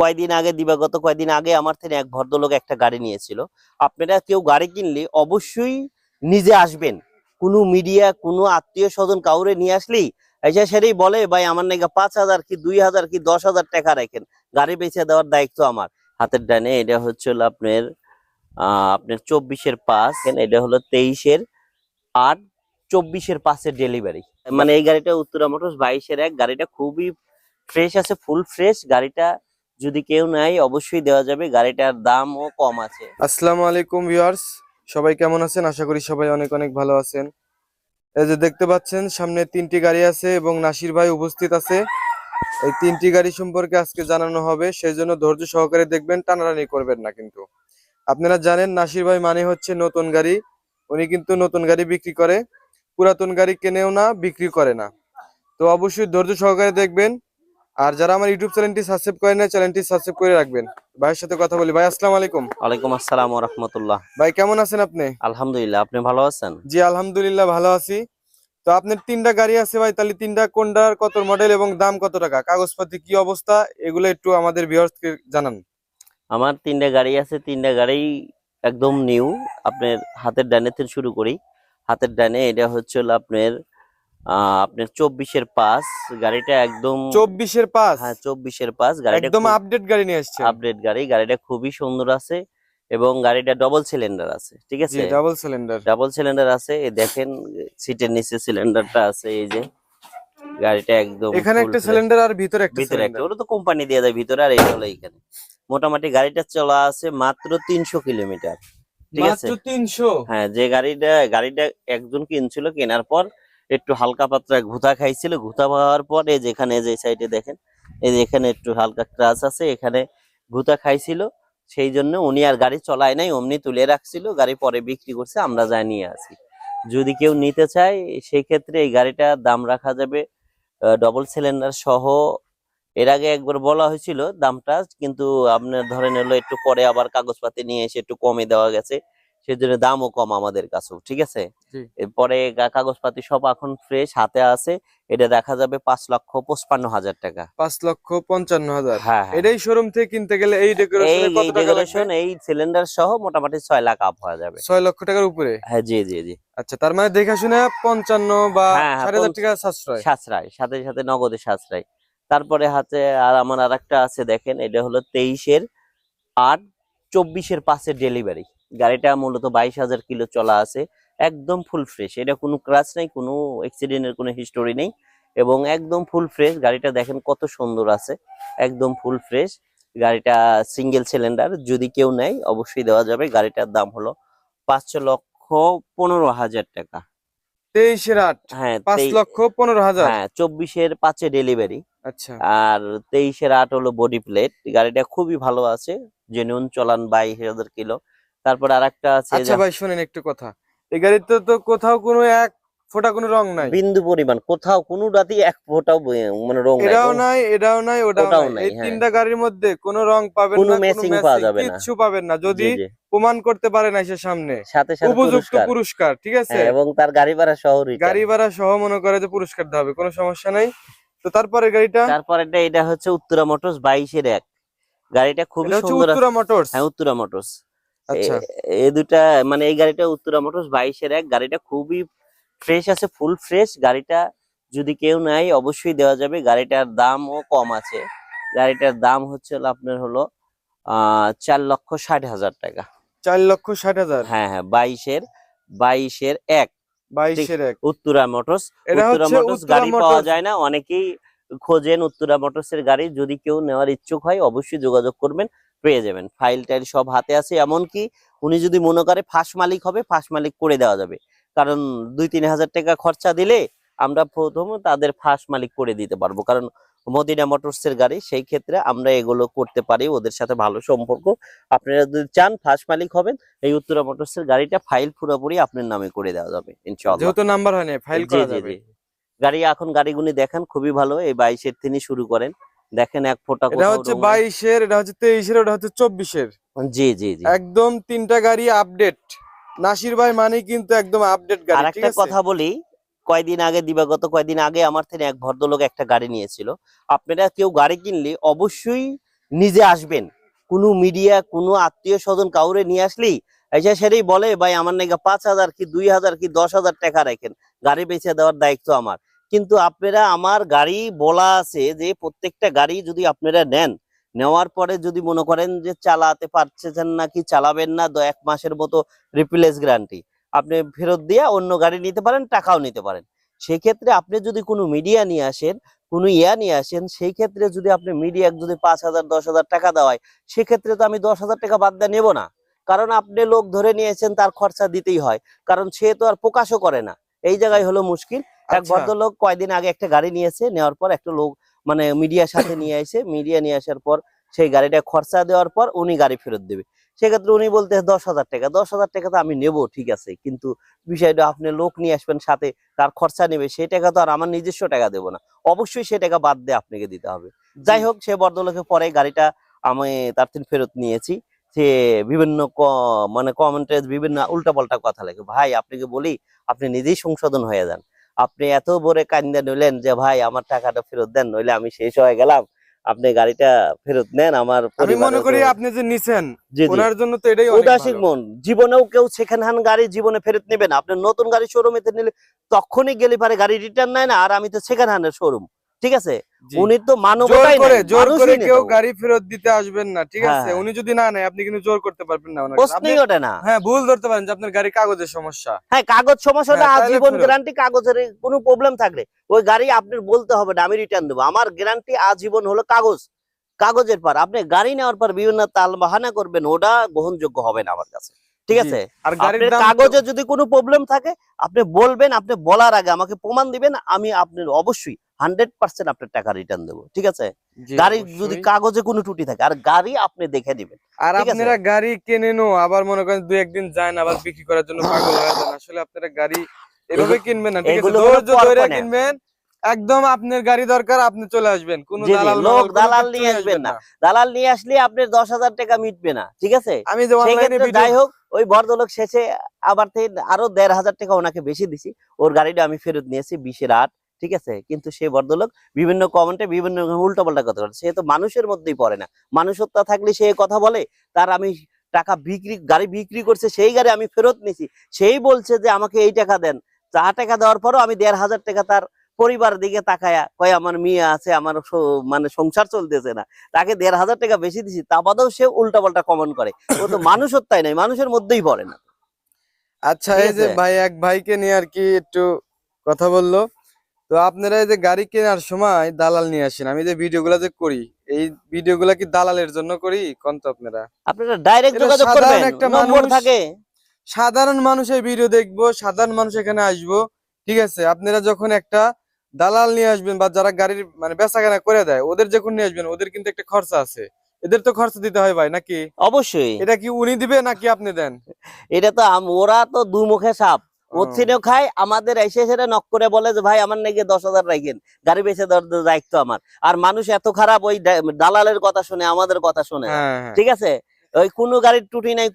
কয়দিন আগে, দিবাগত কয়দিন আগে আমার থেকে এক ভদ্রলোক একটা গাড়ি নিয়েছিল। আপনারা কেউ গাড়ি কিনলে অবশ্যই নিজে আসবেন। কোনো মিডিয়া, কোনো আত্মীয় স্বজন কাউরে নিয়ে আসলেই এসে সেটাই বলে, ভাই, আমার নাকি পাঁচ হাজার কি, দুই হাজার কি, দশ হাজার টাকা রাখেন। গাড়ি বেচে দেওয়ার দায়িত্ব আমার। হাতের ডানে এটা হচ্ছে আপনার আপনার চব্বিশের পাস এটা হলো তেইশের আট, চব্বিশের পাসের ডেলিভারি মানে এই গাড়িটা উত্তরা মোটরস বাইশের এক, গাড়িটা খুবই ফ্রেশ আছে ফুল ফ্রেশ গাড়িটা যদি কেউ নেয় অবশ্যই দেওয়া যাবে। গাড়িটার দামও কম আছে। আসসালামু আলাইকুম ভিউয়ার্স। সবাই কেমন আছেন? আশা করি সবাই অনেক অনেক ভালো আছেন। এই যে দেখতে পাচ্ছেন, সামনে তিনটি গাড়ি আছে এবং নাসির ভাই উপস্থিত আছে। এই তিনটি গাড়ি সম্পর্কে আজকে জানানো হবে। সেই জন্য ধৈর্য সহকারে দেখবেন, টানাটানি করবেন না কিন্তু। আপনারা জানেন, নাসির ভাই মানে হচ্ছে নতুন গাড়ি। উনি কিন্তু নতুন গাড়ি বিক্রি করে। পুরাতন গাড়ি কেনেও না, বিক্রি করে না। তো অবশ্যই ধৈর্য সহকারে দেখবেন আর যারা আমার ইউটিউব চ্যানেলটি সাবস্ক্রাইব করেন না চ্যানেলটি সাবস্ক্রাইব করে রাখবেন। ভাইয়ের সাথে কথা বলি। ভাই আসসালামু আলাইকুম। ওয়ালাইকুম আসসালাম রহমতুল্লাহ। ভাই কেমন আছেন আপনি? আলহামদুলিল্লাহ আপনি ভালো আছেন? জি আলহামদুলিল্লাহ ভালো আছি। তো আপনার তিনটা গাড়ি আছে ভাই তাহলে তিনটা কোনটার কত মডেল এবং দাম কত টাকা? কাগজপাতি কি অবস্থা? এগুলো একটু আমাদের ভিউয়ার্সকে জানান। আমার তিনটা গাড়ি আছে তিনটা গাড়ি একদম নিউ আপনার হাতের ডানে থেকে শুরু করি। হাতের ডানে এটা হচ্ছে আপনার আপনার চব্বিশের পাস গাড়িটা একদম চব্বিশের পাঁচ হ্যাঁ চব্বিশের পাস গাড়িটা একদম আপডেট গাড়ি নিয়ে আসছে আপডেট গাড়ি গাড়িটা খুবই সুন্দর আছে এবং গাড়িটা ডবল সিলিন্ডার আছে ঠিক আছে? ডাবল সিলিন্ডার ডাবল সিলিন্ডার আছে দেখেন সিটের নিচে সিলিন্ডারটা আছে এই যে। গাড়িটা একদম এখানে একটা সিলিন্ডার আর ভিতরে একটা ভিতরে একটা ওটা তো কোম্পানি দিয়ে দেয় ভিতরে আর এই হলো এখানে। মোটামুটি গাড়িটা চলা আছে মাত্র তিনশো কিলোমিটার ঠিক আছে? তিনশো? হ্যাঁ যে গাড়িটা গাড়িটা একজন কিনছিল কেনার পর একটু হালকা পাতলা ঘুতা খাইছিল, ঘুতা খাওয়ার পর যেখানে যে সাইডে দেখেন, এই যে এখানে একটু হালকা ক্রাশ আছে, এখানে ঘুতা খাইছিল, সেই জন্য উনি আর গাড়ি চলায় নাই, অমনি তুলে রাখছিল, গাড়ি পরে বিক্রি করছে, আমরা যা নিয়ে আসি যদি কেউ নিতে চায় সেই ক্ষেত্রে এই গাড়িটার দাম রাখা যাবে ডবল সিলিন্ডার সহ এর আগে একবার বলা হয়েছিল দামটা, কিন্তু আপনার ধরেন হলো একটু পরে আবার কাগজপাতি নিয়ে এসে একটু কমে দেওয়া গেছে, সেজন্য দামও কম আমাদের কাছেও, ঠিক আছে। এরপরে কাগজপাতি সব এখন ফ্রেশ হাতে আছে। এটা দেখা যাবে পাঁচ লক্ষ পঁচপান্ন হাজার টাকা। পাঁচ লক্ষ পঞ্চান্ন হাজার। হ্যাঁ হ্যাঁ। এটাই শোরুম থেকে কিনতে গেলে এই ডেকোরেশনে এই সিলিন্ডার সহ মোটামুটি ছয় লাখ আপ হয়ে যাবে। ছয় লক্ষ টাকার উপরে? হ্যাঁ জি জি জি। আচ্ছা তার মানে দেখা শুনে পঞ্চান্ন বা হ্যাঁ, হ্যাঁ, হাজার টাকা সাশ্রয়। সাশ্রয় সাথে সাথে নগদে সাশ্রয়। তারপরে হাতে আর আমার আর একটা আছে দেখেন এটা হলো তেইশের আট চব্বিশের পাশের ডেলিভারি গাড়িটা মূলত বাইশ হাজার কিলো চলা আছে। একদম ফুল ফ্রেশ এটা কোনো ক্রাশ নেই কোনো অ্যাক্সিডেন্টের কোনো হিস্টোরি নেই। এবং একদম ফুল ফ্রেশ গাড়িটা দেখেন কত সুন্দর আছে। একদম ফুল ফ্রেশ গাড়িটা সিঙ্গেল সিলিন্ডার যদি কেউ নেয় অবশ্যই দেওয়া যাবে। গাড়িটার দাম হলো পাঁচ লক্ষ পনেরো হাজার টাকা। তেইশের আট? হ্যাঁ পাঁচ লক্ষ পনেরো হাজার? হ্যাঁ চব্বিশের পাঁচে ডেলিভারি আচ্ছা। আর তেইশের আট হলো বডি প্লেট গাড়িটা খুবই ভালো আছে। জেনুইন চলান বাইশ হাজার কিলো। তারপর আর একটা আছে আচ্ছা ভাই শোনেন একটু কথা। এই গাড়িতে তো কোথাও কোনো এক ফোঁটা কোনো রং নাই। বিন্দু পরিমাণ কোথাও কোনো রাতেই এক ফোঁটাও মানে রং এটাও নাই এটাও নাই ওটাও নাই। এই হ্যাঁ। তিনটা গাড়ির মধ্যে কোনো রং পাবেন না কোনো matching পাওয়া যাবে না। কিচ্ছু পাবেন না। যদি। প্রমাণ করতে পারে না সে সামনে। সাথে সাথে উপযুক্ত পুরস্কার। ঠিক আছে? হ্যাঁ, এবং তার গাড়ি ভাড়া সহ। গাড়ি ভাড়া সহ মনে করে যে পুরস্কার দেওয়া হবে কোনো সমস্যা নাই। তো তারপরে গাড়িটা? তারপর এটা এটা হচ্ছে উত্তরা মোটরস বাইশের এক। গাড়িটা খুবই সুন্দর উত্তরা মোটরস। হ্যাঁ উত্তরা মোটরস। এই দুটা মানে এই গাড়িটা উত্তরা মোটরস বাইশের এক। গাড়িটা খুবই ফ্রেশ আছে ফুল ফ্রেশ গাড়িটা যদি কেউ নেয় অবশ্যই দেওয়া যাবে। গাড়িটার দামও কম আছে। গাড়িটার দাম হচ্ছে আপনার হলো আহ চার লক্ষ ষাট হাজার টাকা। চার লক্ষ ষাট হাজার? হ্যাঁ হ্যাঁ বাইশের বাইশের এক। বাইশের এক। উত্তরা মোটরস। উত্তরা মোটরস গাড়ি পাওয়া যায় না। অনেকেই খোঁজেন উত্তরা মোটরসের গাড়ি। যদি কেউ নেওয়ার ইচ্ছুক হয় অবশ্যই যোগাযোগ করবেন। পেয়ে যাবেন। ফাইল টাইল সব হাতে আছে এমনকি উনি যদি মনে করে ফাঁস মালিক হবে ফাঁস মালিক করে দেওয়া যাবে। কারণ দুই তিন হাজার টাকা খরচা দিলে আমরা প্রথম তাদের ফাঁস মালিক করে দিতে পারব। কারণ মদিনা মোটরস এর গাড়ি সেই ক্ষেত্রে আমরা এগুলো করতে পারি ওদের সাথে ভালো সম্পর্ক। আপনারা যদি চান ফার্স্ট মালিক হবেন এই উত্তরা মোটরস এর গাড়িটা ফাইল পুরোপুরি আপনার নামে করে দেওয়া যাবে ইনশাআল্লাহ। যেহেতু নাম্বার হয় না ফাইল করা যাবে। গাড়ি এখন গাড়িগুলি দেখেন খুবই ভালো এই বাইশের তিনি শুরু করেন। দেখেন এক ফোঁটা এটা হচ্ছে। বাইশের এটা হচ্ছে তেইশের ওটা হচ্ছে চব্বিশের। জি জি জি। একদম তিনটা গাড়ি আপডেট নাসির ভাই মানে কিন্তু একদম আপডেট গাড়ি একটা কথা বলি কয়দিন আগে দিবাগত কয়দিন আগে আমার থেকে এক ভদ্রলোক একটা গাড়ি নিয়েছিল। আপনারা কেউ গাড়ি কিনলে অবশ্যই নিজে আসবেন। কোনো মিডিয়া কোনো আত্মীয় স্বজন কাউরে নিয়ে আসলেই এসে সেটাই বলে ভাই আমার নাকি পাঁচ হাজার কি দুই হাজার কি দশ হাজার টাকা রাখেন। গাড়ি বেচে দেওয়ার দায়িত্ব আমার। কিন্তু আপনারা আমার গাড়ি বলা আছে যে প্রত্যেকটা গাড়ি যদি আপনারা নেন, নেওয়ার পরে যদি মনে করেন যে চালাতে পারছেন না কি চালাবেন না এক মাসের মতো রিপ্লেস গ্যারান্টি আপনি ফেরত দিয়ে অন্য গাড়ি নিতে পারেন, টাকাও নিতে পারেন। সেক্ষেত্রে আপনি যদি কোনো মিডিয়া নিয়ে আসেন, কোনো ইয়া নিয়ে আসেন, সেই ক্ষেত্রে যদি আপনি মিডিয়া যদি পাঁচ হাজার, দশ হাজার টাকা দেওয়ায় সেক্ষেত্রে তো আমি দশ হাজার টাকা বাদ দিয়ে নেব না। কারণ আপনি লোক ধরে নিয়েছেন, তার খরচা দিতেই হয়। কারণ সে তো আর প্রকাশও করে না। এই জায়গায় হলো মুশকিল। এক আচ্ছা, ভদ্রলোক কয়দিন আগে একটা গাড়ি নিয়েছে নেওয়ার পর একটা লোক মানে মিডিয়ার সাথে নিয়ে এসে মিডিয়া নিয়ে আসার পর সেই গাড়িটা খরচা দেওয়ার পর উনি গাড়ি ফেরত দেবে। সেক্ষেত্রে উনি বলতে দশ হাজার টাকা দশ হাজার টাকা তো আমি নেব ঠিক আছে। কিন্তু বিষয়টা আপনি লোক নিয়ে আসবেন সাথে তার খরচা নেবে সেই টাকা তো আর আমার নিজস্ব টাকা দেবো না। অবশ্যই সে টাকা বাদ দিয়ে আপনাকে দিতে হবে। যাই হোক সে ভদ্রলোকে পরে গাড়িটা আমি তার থেকে ফেরত নিয়েছি। সে বিভিন্ন ক- মানে কমেন্টে বিভিন্ন উল্টাপাল্টা কথা লেখে ভাই আপনাকে বলি আপনি নিজেই সংশোধন হয়ে যান। আপনি এত বড় কান্দা নিলেন যে ভাই আমার টাকাটা ফেরত দেন নইলে আমি শেষ হয়ে গেলাম। আপনি গাড়িটা ফেরত নেন আমার আমি মনে করি আপনি যে নিছেন। ওনার জন্য তো এটাই অনেক উদাসীন মন। জীবনেও কেউ সেকেন্ড হ্যান্ড গাড়ি জীবনে ফেরত নেবে না। আপনি নতুন গাড়ি শোরুমে নিলে তখনই গেলে পারে গাড়ি রিটার্ন নেয় না আর আমি তো সেকেন্ড হ্যান্ডের শোরুম ঠিক আছে? উনি তো মানবতাই করে জোর করে কেউ গাড়ি ফেরত দিতে আসবেন না ঠিক আছে? হ্যাঁ। উনি যদি না নেয় আপনি কিন্তু জোর করতে পারবেন না আপনি প্রশ্নই ওঠে না। হ্যাঁ ভুল ধরতে পারেন যে আপনার গাড়ি কাগজের সমস্যা। হ্যাঁ কাগজ হ্যাঁ, তাহলে আজীবন গ্যারান্টি কাগজের কোনো প্রবলেম থাকলে। ওই গাড়ি আপনার বলতে হবে না আমি রিটার্ন দেবো। আমার গ্যারান্টি আজীবন হলো কাগজ। কাগজের পর। আপনি গাড়ি নেওয়ার পর বিভিন্ন তাল বাহানা করবেন ওটা গ্রহণযোগ্য হবে না আমার কাছে। ঠিক আছে? আর গাড়ির কাগজে যদি কোনো প্রবলেম থাকে আপনি বলবেন আপনি বলার আগে আমাকে প্রমাণ দিবেন আমি আপনার অবশ্যই হান্ড্রেড পার্সেন্ট আপনার টাকা রিটার্ন দেবো ঠিক আছে? গাড়ি যদি কাগজে কোনো ত্রুটি থাকে আর গাড়ি আপনি দেখে দিবেন আর? আপনারা গাড়ি কেনেনও আবার মনে করেন দুই একদিন যান আবার বিক্রি করার জন্য পাগল হয়ে যান। আসলে আপনারা গাড়ি এভাবে কিনবেন না ঠিক আছে? ধৈর্য ধরে কিনবেন একদম আপনার গাড়ি দরকার আপনি চলে আসবেন। কোন দালাল লোক দালাল নিয়ে আসবেন না। দালাল নিয়ে আসলে আপনার দশ হাজার টাকা মিটবে না ঠিক আছে? আমি যাই হোক ওই ভদ্রলোক শেষে আবার থেকে আরও দেড় হাজার টাকা ওনাকে বেশি দিছি। ওর গাড়িটা আমি ফেরত নিয়েছি বিশের আট। ঠিক আছে? কিন্তু সেই ভদ্রলোক বিভিন্ন কমেন্টে বিভিন্ন উল্টো পাল্টা কথা বলে। সে তো মানুষের মধ্যেই পড়ে না। মানুষত্ব থাকলে সে কথা বলে তার আমি টাকা বিক্রি গাড়ি বিক্রি করছে সেই গাড়ি আমি ফেরত নিছি। সেই বলছে যে আমাকে এই টাকা দেন। চা টাকা দেওয়ার পরও আমি দেড় হাজার টাকা তার পরিবার দিকে তাকায়া কয় আমার মেয়ে আছে আমার মানে সংসার চলতেছে না। তাকে দেড় হাজার টাকা বেশি দিছি। তা বাদেও সে উল্টা পাল্টা কমেন্ট করে। ও তো মানুষত্বাই নাই মানুষের মধ্যেই পড়ে না। আচ্ছা এই যে ভাই এক ভাইকে নিয়ে আর কি একটু কথা বলল। তো আপনারা এই যে গাড়ি কেনার সময় দালাল নিয়ে আসেন আমি যে ভিডিওগুলো যে করি এই ভিডিওগুলো কি দালালের জন্য করি? কোন তো আপনারা? আপনারা ডাইরেক্ট যোগাযোগ সাধারণ করবেন একটা নম্বর মানুষ- থাকে। সাধারণ মানুষ এই ভিডিও দেখব সাধারণ মানুষ এখানে আসব ঠিক আছে? আপনারা যখন একটা দালাল নিয়ে আসবেন বা যারা গাড়ির মানে বেচা কেনা করে দেয় ওদের যখন নিয়ে আসবেন ওদের কিন্তু একটা খরচা আছে। এদের তো খরচা দিতে হয় ভাই নাকি? অবশ্যই। এটা কি উনি দিবে নাকি আপনি দেন? এটা তো ওরা তো দু মুখে সাপ। ও, খায় আমাদের এসে সেটা নক করে বলে যে ভাই আমার নাকি দশ হাজার রাখেন গাড়ি বেঁচে দায়িত্ব আমার। আর মানুষ এত খারাপ ওই দালালের কথা শুনে আমাদের কথা শুনে। হ্যাঁ হ্যাঁ। ঠিক আছে? ওই কোনো গাড়ির টুটি নাই।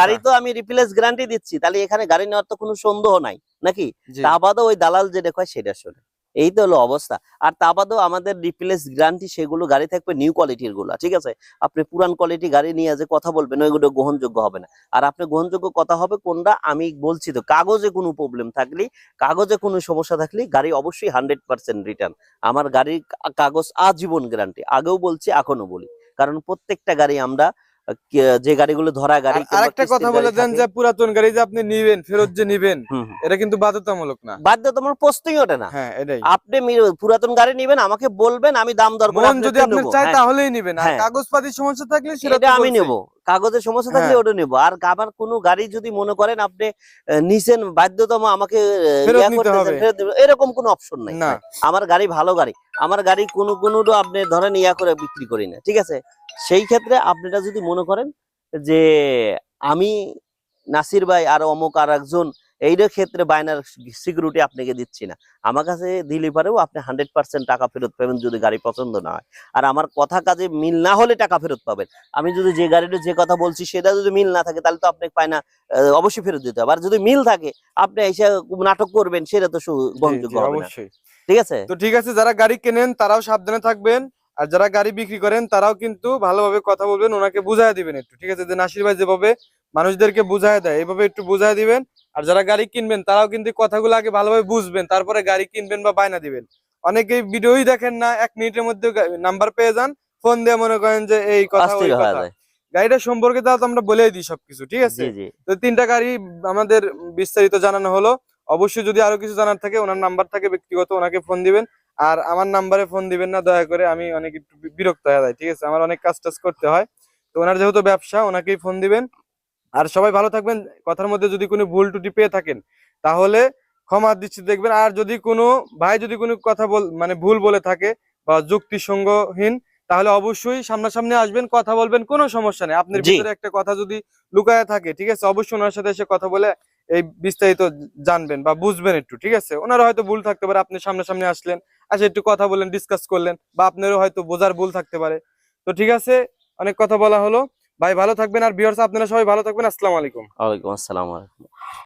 গাড়ি তো আমি রিপ্লেস গ্যারান্টি দিচ্ছি। তাহলে এখানে গাড়ি নেওয়ার তো কোনো সন্দেহ নাই। নাকি। তা বাদেও ওই দালাল যেটা কয় সেটা শোনে। এই তো হলো অবস্থা। আর তা বাদেও আমাদের রিপ্লেস গ্যারান্টি সেগুলো গাড়ি থাকবে নিউ কোয়ালিটিরগুলো, ঠিক আছে? আপনি পুরান কোয়ালিটি গাড়ি নিয়ে যে কথা বলবেন, ওইগুলো গ্রহণযোগ্য হবে না। আর আপনি গ্রহণযোগ্য কথা হবে কোনটা? আমি বলছি তো, কাগজে কোনো প্রবলেম থাকলে, কাগজে কোনো সমস্যা থাকলে গাড়ি অবশ্যই হান্ড্রেড পার্সেন্ট রিটার্ন আমার গাড়ির কাগজ আজীবন গ্যারান্টি আগেও বলছি এখনও বলি। কারণ প্রত্যেকটা গাড়ি আমরা যে গাড়িগুলো ধরা গাড়ি আর আরেকটা কথা বলে দেন যে পুরাতন গাড়ি যে আপনি নিবেন ফেরত যে নিবেন এটা কিন্তু বাধ্যতামূলক না। বাধ্যতামূলক প্রশ্নই ওঠে না। হ্যাঁ এটাই। আপনি পুরাতন গাড়ি নেবেন আমাকে বলবেন আমি দাম দর করে যদি আপনি চাই হ্যাঁ, তাহলেই নিবেন আর হ্যাঁ। কাগজপাতির সমস্যা থাকলে সেটা আমি। নেব। কাগজের সমস্যা থাকলে হ্যাঁ। ওটা নেব। আর আমার কোনো গাড়ি যদি মনে করেন আপনি নিছেন বাধ্যতম আমাকে ইয়া এরকম কোনো অপশন নাই। আমার গাড়ি ভালো গাড়ি। আমার গাড়ি কোনো কোনো আপনি ধরেন ইয়া করে বিক্রি করি না ঠিক আছে? সেই ক্ষেত্রে আপনারা যদি মনে করেন যে আমি নাসির ভাই আর অমুক আর একজন এইটার ক্ষেত্রে বায়নার সিকিউরিটি আপনাকে দিচ্ছি না। আমার কাছে দিলে পারেও আপনি হান্ড্রেড পার্সেন্ট টাকা ফেরত পাবেন যদি গাড়ি পছন্দ না হয়। আর আমার কথা কাজে মিল না হলে টাকা ফেরত পাবেন। আমি যদি যে গাড়িটা যে কথা বলছি সেটা যদি মিল না থাকে তাহলে তো আপনাকে পায় না আহ, অবশ্যই ফেরত দিতে হবে। আর যদি মিল থাকে আপনি এসে নাটক করবেন সেটা তো গ্রহণযোগ্য হবে অবশ্যই। ঠিক আছে? তো ঠিক আছে যারা গাড়ি কেনেন তারাও সাবধানে থাকবেন। আর যারা গাড়ি বিক্রি করেন তারাও কিন্তু ভালোভাবে কথা বলবেন ওনাকে বুঝায় দিবেন একটু ঠিক আছে? যে নাসির ভাই যেভাবে মানুষদেরকে বুঝায় দেয় এইভাবে একটু বুঝায় দিবেন। আর যারা গাড়ি কিনবেন তারাও কিন্তু কথাগুলো আগে ভালোভাবে বুঝবেন তারপরে গাড়ি কিনবেন বা বায়না দিবেন। অনেকেই ভিডিওই দেখেন না এক মিনিটের মধ্যে নাম্বার পেয়ে যান ফোন দিয়ে মনে করেন যে এই কথা ওই কথা। গাড়িটা সম্পর্কে তাহলে তো আমরা বলেই দিই সবকিছু ঠিক আছে? তো তিনটা গাড়ি আমাদের বিস্তারিত জানানো হলো। অবশ্যই যদি আরও কিছু জানার থাকে ওনার নাম্বার থাকে ব্যক্তিগত ওনাকে ফোন দিবেন। আর আমার নাম্বারে ফোন দিবেন না দয়া করে। আমি অনেক একটু বিরক্ত হয়ে যাই ঠিক আছে? আমার অনেক কাজ টাজ করতে হয়। তো ওনার যেহেতু ব্যবসা ওনাকেই ফোন দিবেন। আর সবাই ভালো থাকবেন। কথার মধ্যে যদি কোনো ভুল টুটি পেয়ে থাকেন তাহলে ক্ষমা দৃষ্টি দেখবেন। আর যদি কোনো ভাই যদি কোনো কথা বল মানে ভুল বলে থাকে বা যুক্তিসঙ্গহীন তাহলে অবশ্যই সামনাসামনি আসবেন কথা বলবেন কোনো সমস্যা নেই। আপনার ভিতরে একটা কথা যদি লুকায় থাকে ঠিক আছে? অবশ্যই ওনার সাথে এসে কথা বলে এই বিস্তারিত জানবেন বা বুঝবেন একটু ঠিক আছে? ওনারা হয়তো ভুল থাকতে পারে আপনি সামনাসামনি আসলেন আসে একটু কথা বললেন ডিসকাস করলেন বা আপনারও হয়তো বোঝার ভুল থাকতে পারে। তো ঠিক আছে, অনেক কথা বলা হলো। ভাই, ভালো থাকবেন। আর বিহার আপনারা সবাই ভালো থাকবেন। আসসালামু আলাইকুম। আসসালাম